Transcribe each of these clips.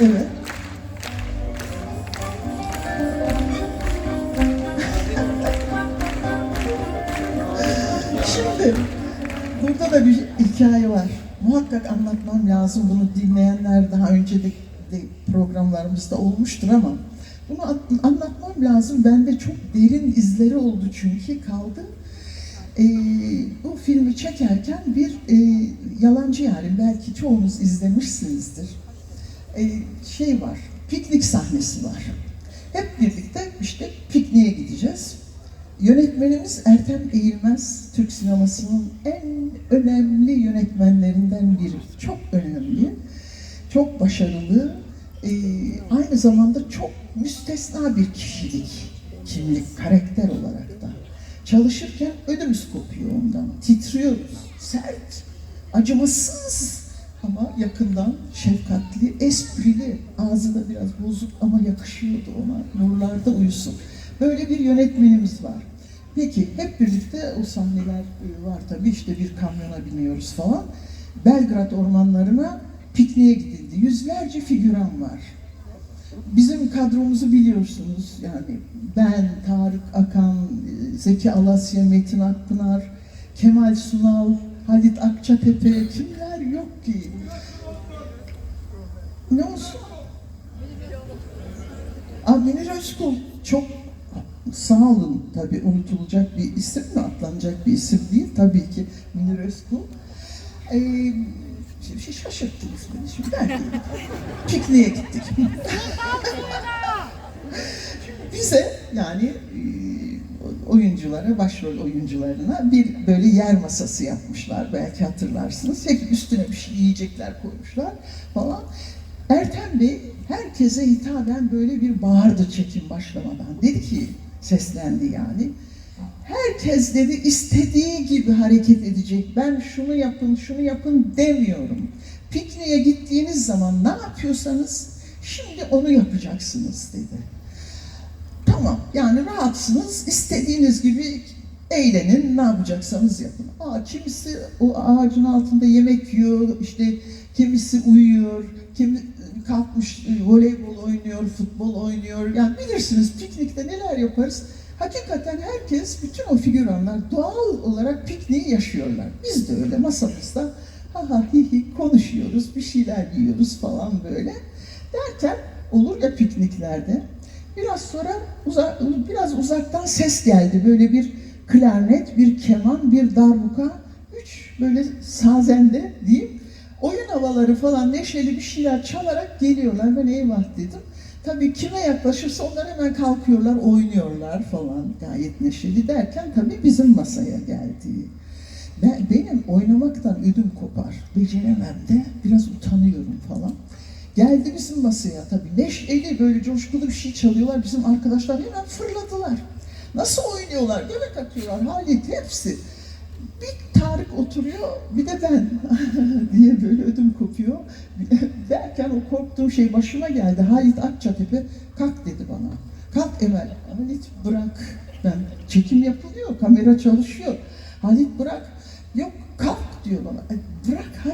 Evet. Şimdi burada da bir hikaye var. Muhakkak anlatmam lazım. Bunu dinleyenler daha önce de, programlarımızda olmuştur ama bunu an- anlatmam lazım. Bende çok derin izleri oldu çünkü kaldı. Ee, bu filmi çekerken bir e, yalancı yarim belki çoğunuz izlemişsinizdir. Ee, şey var, piknik sahnesi var. Hep birlikte işte pikniğe gideceğiz. Yönetmenimiz Ertem Eğilmez, Türk sinemasının en önemli yönetmenlerinden biri. Çok önemli, çok başarılı, ee, aynı zamanda çok müstesna bir kişilik, kimlik, karakter olarak da. Çalışırken ödümüz kopuyor ondan, titriyoruz, sert, acımasız ama yakından şefkatli, esprili, ağzı da biraz bozuk ama yakışıyordu ona, nurlarda uyusun. Böyle bir yönetmenimiz var. Peki hep birlikte o sahneler e, var tabii işte bir kamyona biniyoruz falan. Belgrad ormanlarına pikniğe gidildi. Yüzlerce figüran var. Bizim kadromuzu biliyorsunuz yani ben, Tarık Akan, e, Zeki Alasya, Metin Akpınar, Kemal Sunal, Halit Akçatepe kimler yok ki? Ne olsun? Aa, Münir Özkul çok sağ olun tabii unutulacak bir isim mi atlanacak bir isim değil tabii ki Münir Özkul. Ee, şimdi şey şaşırttınız beni şimdi ben pikniğe gittik. Bize yani oyunculara, başrol oyuncularına bir böyle yer masası yapmışlar belki hatırlarsınız. Hep üstüne bir şey yiyecekler koymuşlar falan. Ertem Bey herkese hitaben böyle bir bağırdı çekim başlamadan. Dedi ki, seslendi yani. Herkes dedi istediği gibi hareket edecek. Ben şunu yapın, şunu yapın demiyorum. Pikniğe gittiğiniz zaman ne yapıyorsanız şimdi onu yapacaksınız dedi. Tamam yani rahatsınız, istediğiniz gibi eğlenin, ne yapacaksanız yapın. Aa, kimisi o ağacın altında yemek yiyor, işte kimisi uyuyor, kimi kalkmış e, voleybol oynuyor, futbol oynuyor. Yani bilirsiniz piknikte neler yaparız. Hakikaten herkes, bütün o figüranlar doğal olarak pikniği yaşıyorlar. Biz de öyle masamızda ha ha hi hi konuşuyoruz, bir şeyler yiyoruz falan böyle. Derken olur ya pikniklerde. Biraz sonra uza, biraz uzaktan ses geldi. Böyle bir klarnet, bir keman, bir darbuka, üç böyle sazende diyeyim. Oyun havaları falan neşeli bir şeyler çalarak geliyorlar. Ben eyvah dedim. Tabii kime yaklaşırsa onlar hemen kalkıyorlar, oynuyorlar falan gayet neşeli derken tabii bizim masaya geldi. Ben, benim oynamaktan ödüm kopar. Beceremem de biraz utanıyorum falan. Geldi bizim masaya tabii neşeli böyle coşkulu bir şey çalıyorlar. Bizim arkadaşlar hemen fırladılar. Nasıl oynuyorlar? Göbek atıyorlar. Halit hepsi. Bir Tarık oturuyor, bir de ben diye böyle ödüm kopuyor. Derken o korktuğum şey başıma geldi. Halit Akçatepe kalk dedi bana. Kalk Emel. Halit bırak. Ben çekim yapılıyor, kamera çalışıyor. Halit bırak. Yok kalk diyor bana. "Ay, Bırak yapma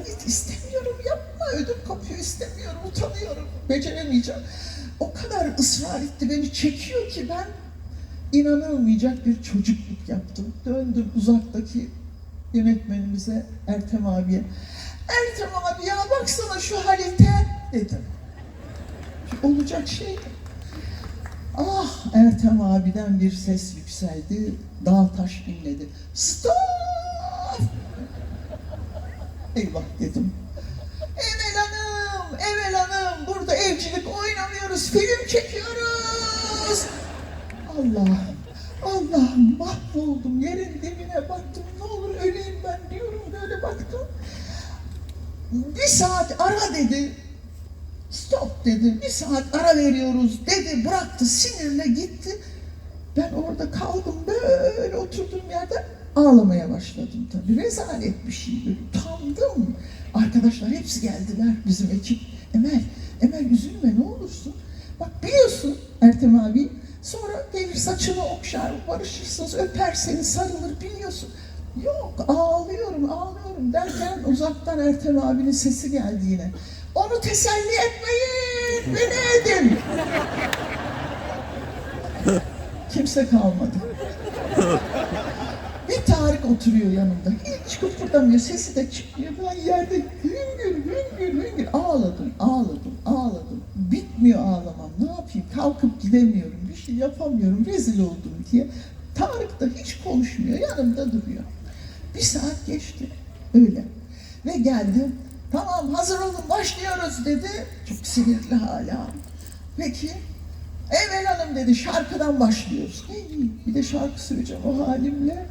ödüm kopuyor istemiyorum utanıyorum beceremeyeceğim. O kadar ısrar etti beni çekiyor ki ben inanılmayacak bir çocukluk yaptım. Döndüm uzaktaki yönetmenimize Ertem abiye. Ertem abi ya baksana şu Halit'e dedim. Olacak şey? Ah Ertem abiden bir ses yükseldi. Dağ taş inledi. Stop! Eyvah dedim. Emel Hanım, burada evcilik oynamıyoruz, film çekiyoruz. Allah'ım, Allah'ım mahvoldum. Yerin dibine baktım. Ne olur öleyim ben diyorum böyle baktım. Bir saat ara dedi. Stop dedi. Bir saat ara veriyoruz dedi. Bıraktı sinirle gitti. Ben orada kaldım böyle oturduğum yerde ağlamaya başladım tabii. Rezalet bir şey. Utandım. Arkadaşlar hepsi geldiler bizim ekip. Emel, Emel üzülme ne olursun. Bak biliyorsun Ertem abi sonra gelir saçını okşar, barışırsınız, öper seni, sarılır biliyorsun. Yok ağlıyorum, ağlıyorum derken uzaktan Ertem abinin sesi geldi yine. Onu teselli etmeyin, beni edin. Kimse kalmadı. Oturuyor yanımda. Hiç kıpırdamıyor, sesi de çıkmıyor. Ben yerde hüngür, hüngür, hüngür. Ağladım, ağladım, ağladım. Bitmiyor ağlamam. Ne yapayım? Kalkıp gidemiyorum. Bir şey yapamıyorum. Rezil oldum diye. Tarık da hiç konuşmuyor. Yanımda duruyor. Bir saat geçti. Öyle. Ve geldi. Tamam hazır olun başlıyoruz dedi. Çok sinirli hala. Peki. Emel Hanım dedi şarkıdan başlıyoruz. Hey, bir de şarkı söyleyeceğim o halimle.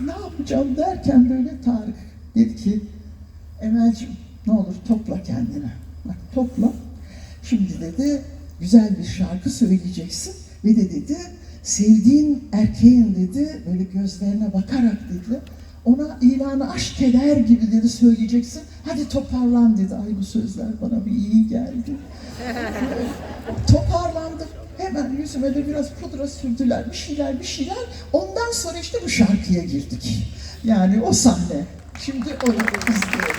Ne yapacağım derken böyle Tarık dedi ki Emel'cim ne olur topla kendini. Bak topla. Şimdi dedi güzel bir şarkı söyleyeceksin. Ve de dedi sevdiğin erkeğin dedi böyle gözlerine bakarak dedi ona ilanı aşk eder gibi dedi söyleyeceksin. Hadi toparlan dedi. Ay bu sözler bana bir iyi geldi. Toparlandım. Hemen yüzüme de biraz pudra sürdüler. Bir şeyler bir şeyler. Ondan sonra işte bu şarkıya girdik. Yani o sahne. Şimdi onu izliyorum.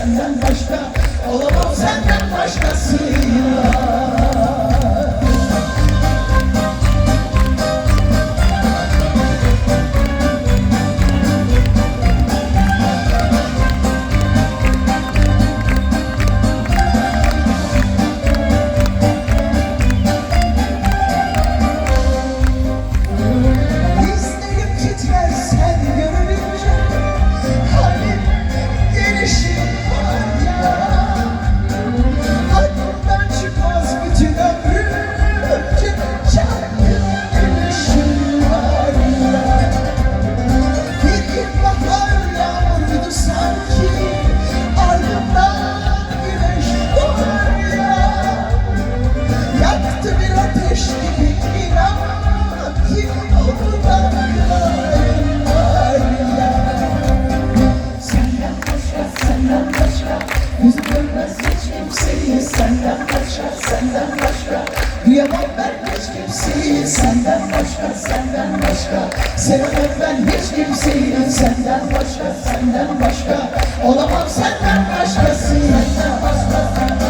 Senden başka Olamam senden başkasıyla Senden başka, senden başka. Sevemem ben hiç kimseyi Senden başka, senden başka. Olamam senden başkası. Senden başka, senden